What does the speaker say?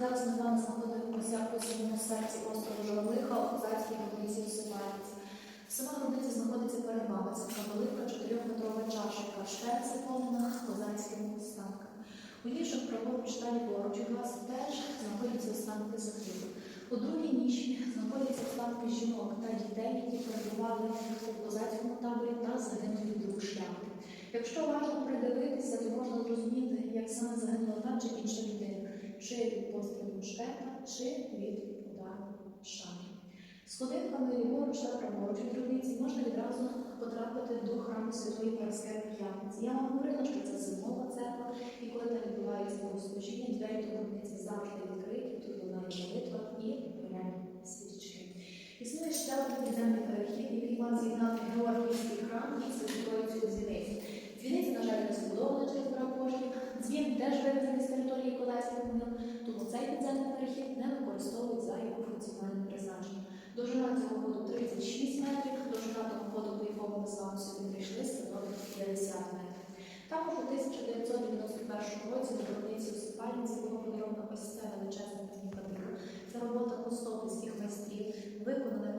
Зараз ми з вами знаходимося у самому серці острова Журавлиха у козацькій гробниці у Сипальниці. Сама гробниця знаходиться перед вами. Це така велика чотирьохметрова чаша, яка штель заповнена козацькими останками. У інших праворуч та ліворуч від вас теж знаходяться останки загиблих. У другій ніші знаходяться останки жінок та дітей, які перебували у козацькому таборі та загинули від рук шляхти. Якщо уважно придивитися, то можна зрозуміти, як саме загинула та чи від пострілу мушкета, чи від удару шаблі. Сходинками ліворуч та праворуч від гробниці можна відразу потрапити до храму Святої Параскеви П'ятниці. Я вам говорила, що це зимова церква, і коли там відбувається богослужіння, двері до гробниці завжди відкриті, тут лунає молитва і горять свічки. Існує ще один підземний перехід, який мав з'єднати Георгіївський використовують за його функціональним призначенням. Довжина цього ходу 36 метрів, довжина того ходу, по якому ми з вами сьогодні прийшли, становить 50 метрів. Також у 1991 році на виробництві у була подарована ось ця величезна техніка. Це робота костопільських майстрів, виконане